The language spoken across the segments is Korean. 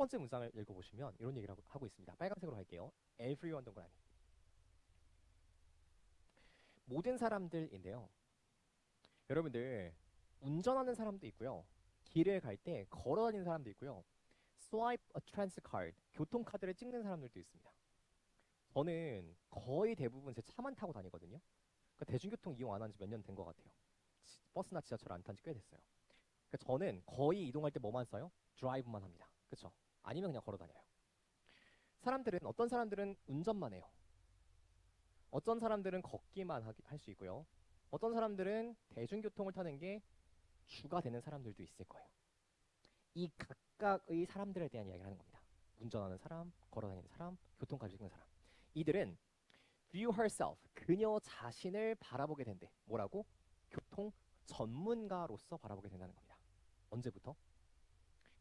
번째 문장을 읽어보시면 이런 얘기를 하고, 있습니다. 빨간색으로 할게요. Everyone 동그라미. 모든 사람들인데요. 여러분들 운전하는 사람도 있고요. 길을 갈 때 걸어다니는 사람도 있고요. swipe a transit card 교통카드를 찍는 사람들도 있습니다. 저는 거의 대부분 제 차만 타고 다니거든요. 그러니까 대중교통 이용 안 한 지 몇 년 된 것 같아요. 지- 버스나 지하철 안 탄 지 꽤 됐어요. 그러니까 저는 거의 이동할 때 뭐만 써요? 드라이브만 합니다. 그쵸? 아니면 그냥 걸어 다녀요. 사람들은 어떤 사람들은 운전만 해요. 어떤 사람들은 걷기만 할 수 있고요. 어떤 사람들은 대중교통을 타는 게 주가 되는 사람들도 있을 거예요. 이 각각의 사람들에 대한 이야기를 하는 겁니다. 운전하는 사람, 걸어다니는 사람, 교통카드 찍는 사람. 이들은 view herself, 그녀 자신을 바라보게 된대. 뭐라고? 교통 전문가로서 바라보게 된다는 겁니다. 언제부터?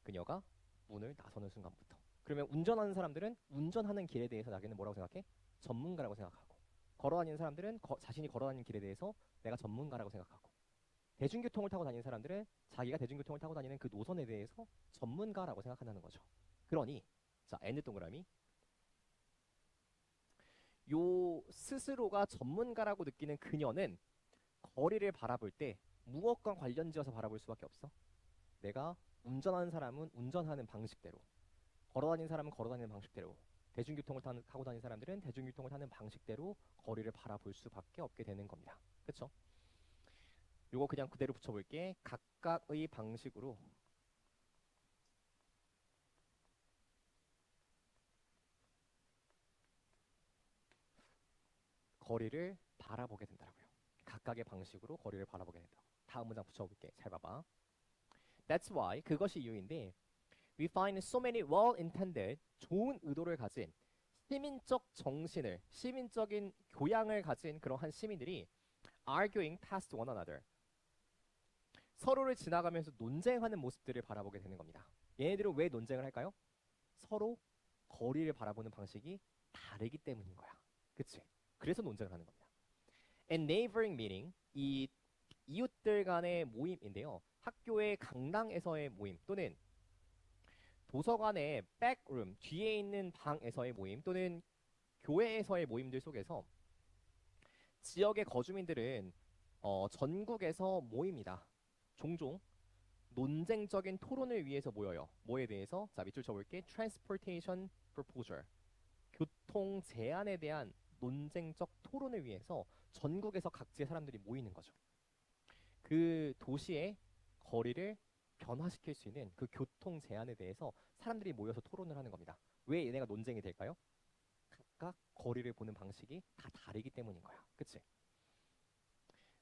그녀가 문을 나서는 순간부터. 그러면 운전하는 사람들은 운전하는 길에 대해서 자기는 뭐라고 생각해? 전문가라고 생각하고. 걸어다니는 사람들은 거- 자신이 걸어다니는 길에 대해서 내가 전문가라고 생각하고. 대중교통을 타고 다니는 사람들은 자기가 대중교통을 타고 다니는 그 노선에 대해서 전문가라고 생각한다는 거죠. 그러니 자 N 동그라미 요 스스로가 전문가라고 느끼는 그녀는 거리를 바라볼 때 무엇과 관련지어서 바라볼 수밖에 없어. 내가 운전하는 사람은 운전하는 방식대로, 걸어다니는 사람은 걸어다니는 방식대로, 대중교통을 타는, 타고 다니는 사람들은 대중교통을 타는 방식대로 거리를 바라볼 수밖에 없게 되는 겁니다. 그렇죠? 요거 그냥 그대로 붙여볼게. 각각의 방식으로 거리를 바라보게 된다고요. 각각의 방식으로 거리를 바라보게 된다고. 다음 문장 붙여볼게. 잘 봐봐. That's why 그것이 이유인데 we find so many well-intended 좋은 의도를 가진 시민적 정신을 시민적인 교양을 가진 그러한 시민들이 arguing past one another 서로를 지나가면서 논쟁하는 모습들을 바라보게 되는 겁니다. 얘네들은 왜 논쟁을 할까요? 서로 거리를 바라보는 방식이 다르기 때문인 거야. 그치? 그래서 논쟁을 하는 겁니다. And neighboring meeting, 이 이웃들 간의 모임인데요. 학교의 강당에서의 모임 또는 도서관의 백룸, 뒤에 있는 방에서의 모임 또는 교회에서의 모임들 속에서 지역의 거주민들은 어, 전국에서 모입니다. 종종 논쟁적인 토론을 위해서 모여요. 뭐에 대해서? 자, 밑줄 쳐볼게. Transportation Proposal. 교통 제한에 대한 논쟁적 토론을 위해서 전국에서 각지의 사람들이 모이는 거죠. 그 도시의 거리를 변화시킬 수 있는 그 교통 제한에 대해서 사람들이 모여서 토론을 하는 겁니다. 왜 얘네가 논쟁이 될까요? 각각 거리를 보는 방식이 다 다르기 때문인 거야. 그치?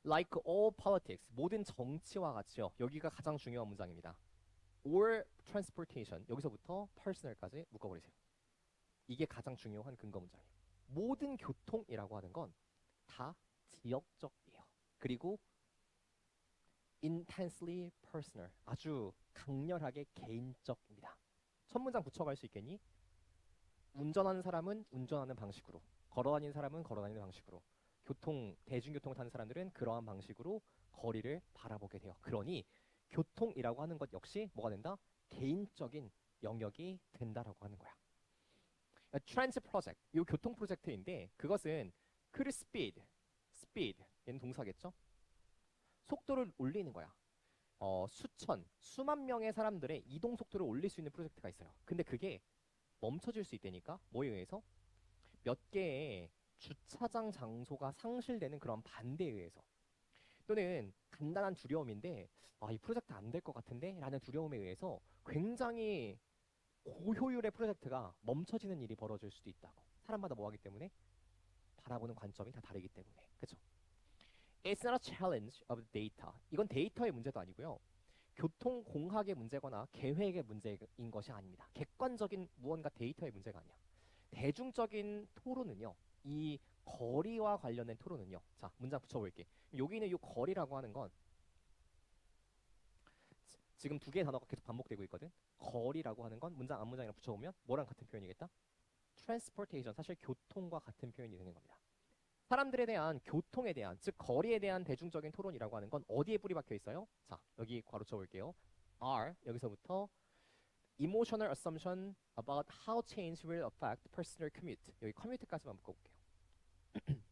Like all politics, 모든 정치와 같이요. 여기가 가장 중요한 문장입니다. or transportation, 여기서부터 personal까지 묶어버리세요. 이게 가장 중요한 근거 문장이에요. 모든 교통이라고 하는 건 다 지역적이에요. 그리고 intensely personal, 아주 강렬하게 개인적입니다. 첫 문장 붙여갈 수 있겠니? 운전하는 사람은 운전하는 방식으로, 걸어다니는 사람은 걸어다니는 방식으로, 교통 대중교통을 타는 사람들은 그러한 방식으로 거리를 바라보게 돼요. 그러니 교통이라고 하는 것 역시 뭐가 된다? 개인적인 영역이 된다라고 하는 거야. 트랜스 프로젝트, 이 교통 프로젝트인데 그것은 그 스피드, 스피드, 얘는 동사겠죠? 속도를 올리는 거야. 어, 수천, 수만 명의 사람들의 이동 속도를 올릴 수 있는 프로젝트가 있어요. 근데 그게 멈춰질 수 있다니까? 뭐에 의해서? 몇 개의 주차장 장소가 상실되는 그런 반대에 의해서. 또는 간단한 두려움인데, 아, 이 프로젝트 안 될 것 같은데? 라는 두려움에 의해서 굉장히 고효율의 프로젝트가 멈춰지는 일이 벌어질 수도 있다고. 사람마다 뭐 하기 때문에? 바라보는 관점이 다 다르기 때문에. It's not a challenge of data. 이건 데이터의 문제도 아니고요. 교통 공학의 문제거나 계획의 문제인 것이 아닙니다. 객관적인 무언가 데이터의 문제가 아니야. 대중적인 토론은요. 이 거리와 관련된 토론은요. 자, 문장 붙여볼게. 여기 는 이 거리라고 하는 건 지- 지금 두 개의 단어가 계속 반복되고 있거든. 거리라고 하는 건 문장 앞문장이랑 붙여보면 뭐랑 같은 표현이겠다? transportation, 사실 교통과 같은 표현이 되는 겁니다. 사람들에 대한 교통에 대한 즉 거리에 대한 대중적인 토론이라고 하는 건 어디에 뿌리 박혀 있어요? 자 여기 괄호 쳐볼게요. R 여기서부터 emotional assumption about how change will affect personal commute. 여기 commute까지만 묶어볼게요.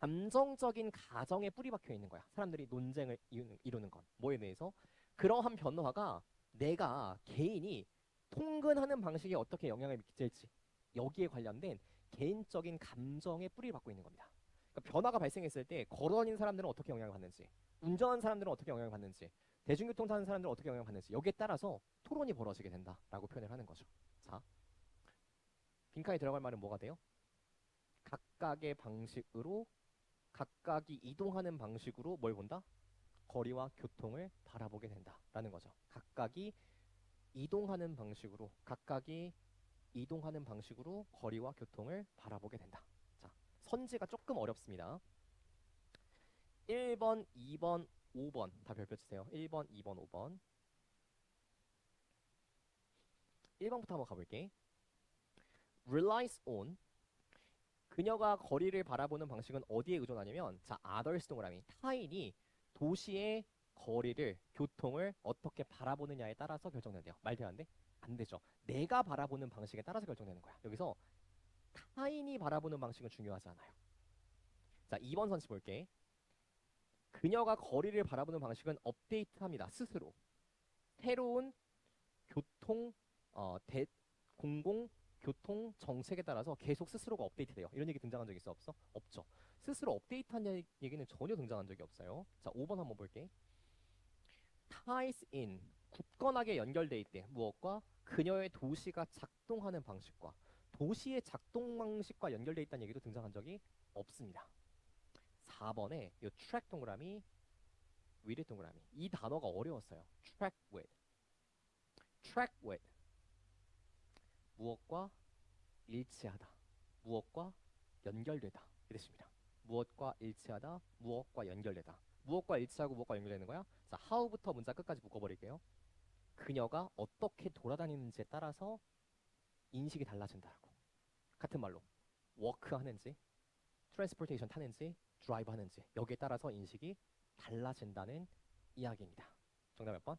감정적인 가정에 뿌리 박혀 있는 거야. 사람들이 논쟁을 이루는 건 뭐에 대해서 그러한 변화가 내가 개인이 통근하는 방식에 어떻게 영향을 미칠지 여기에 관련된 개인적인 감정에 뿌리를 받고 있는 겁니다. 그러니까 변화가 발생했을 때 걸어다니는 사람들은 어떻게 영향을 받는지, 운전하는 사람들은 어떻게 영향을 받는지, 대중교통 타는 사람들은 어떻게 영향을 받는지 여기에 따라서 토론이 벌어지게 된다라고 표현을 하는 거죠. 자, 빈칸에 들어갈 말은 뭐가 돼요? 각각의 방식으로 각각이 이동하는 방식으로 뭘 본다? 거리와 교통을 바라보게 된다라는 거죠. 각각이 이동하는 방식으로 각각이 이동하는 방식으로 거리와 교통을 바라보게 된다. 자, 선지가 조금 어렵습니다. 1번, 2번, 5번 다 별표 주세요. 1번, 2번, 5번. 1번부터 한번 가볼게. relies on 그녀가 거리를 바라보는 방식은 어디에 의존하냐면 자, others 동그라미 타인이 도시의 거리를 교통을 어떻게 바라보느냐에 따라서 결정된대요. 말 돼요, 안 되죠. 내가 바라보는 방식에 따라서 결정되는 거야. 여기서 타인이 바라보는 방식은 중요하지 않아요. 자, 2번 선지 볼게. 그녀가 거리를 바라보는 방식은 업데이트합니다. 스스로. 새로운 교통 어, 대, 공공 교통 정책에 따라서 계속 스스로가 업데이트돼요. 이런 얘기 등장한 적 있어 없어? 없죠. 스스로 업데이트한 얘- 얘기는 전혀 등장한 적이 없어요. 자, 5번 한번 볼게. Ties in 굳건하게 연결돼 있대. 무엇과? 그녀의 도시가 작동하는 방식과 도시의 작동 방식과 연결돼 있다는 얘기도 등장한 적이 없습니다. 4번에 이 track 동그라미 with 동그라미 이 단어가 어려웠어요. track with track with 무엇과 일치하다 무엇과 연결되다 이 뜻입니다. 무엇과 일치하다 무엇과 연결되다 무엇과 일치하고 무엇과 연결되는 거야? 자 how부터 문자 끝까지 묶어버릴게요. 그녀가 어떻게 돌아다니는지에 따라서 인식이 달라진다라고 같은 말로 워크 하는지 트랜스포테이션 타는지 드라이브 하는지 여기에 따라서 인식이 달라진다는 이야기입니다. 정답 몇 번?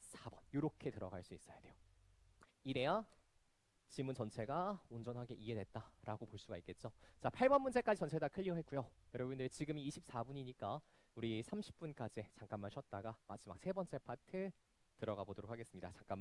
4번. 이렇게 들어갈 수 있어야 돼요. 이래야 지문 전체가 온전하게 이해됐다라고 볼 수가 있겠죠. 자, 8번 문제까지 전체 다 클리어했고요. 여러분들 지금이 24분이니까 우리 30분까지 잠깐만 쉬었다가 마지막 세 번째 파트 들어가 보도록 하겠습니다. 잠깐.